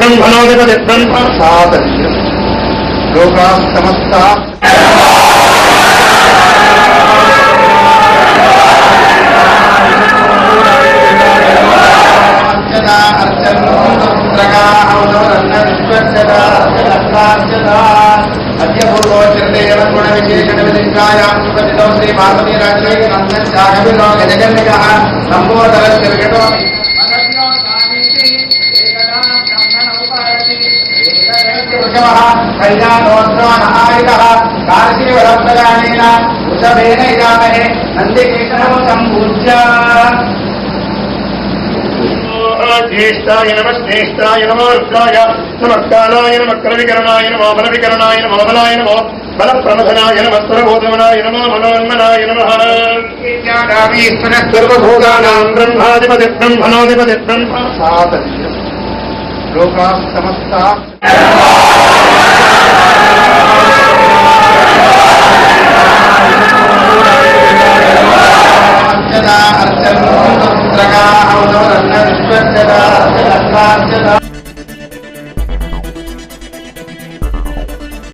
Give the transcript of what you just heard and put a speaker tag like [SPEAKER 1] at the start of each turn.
[SPEAKER 1] మనోధిపతి బ్రహ్మ సాదృశ్యం లోకా సమస్త అర్చనా అర్చనో రుద్రగా ఔదరన్న విశ్వచ్చదా అర్చనస్తార్చదా అద్య వృషభः కళ్యాణోత్సవనహారికः కార్తీవరప్రదానేన వృషభేణ ఇదామహే నందికేతనం సంపూజ్య.
[SPEAKER 2] జ్యేష్ఠాయ నమ శ్రేష్ఠాయ నమో రుద్రాయ నమస్కారాయ నమ బలవికరణాయ నమో బలాయ నమో బలప్రమథనాయ నమ స్వరభూతమనాయ నమో మనోన్మనాయ నమ. సర్వభూతానాం బ్రహ్మాధిపతి బ్రహ్మణోధిపతి బ్రహ్మ.
[SPEAKER 1] లోకా సమస్త అర్చన అర్చన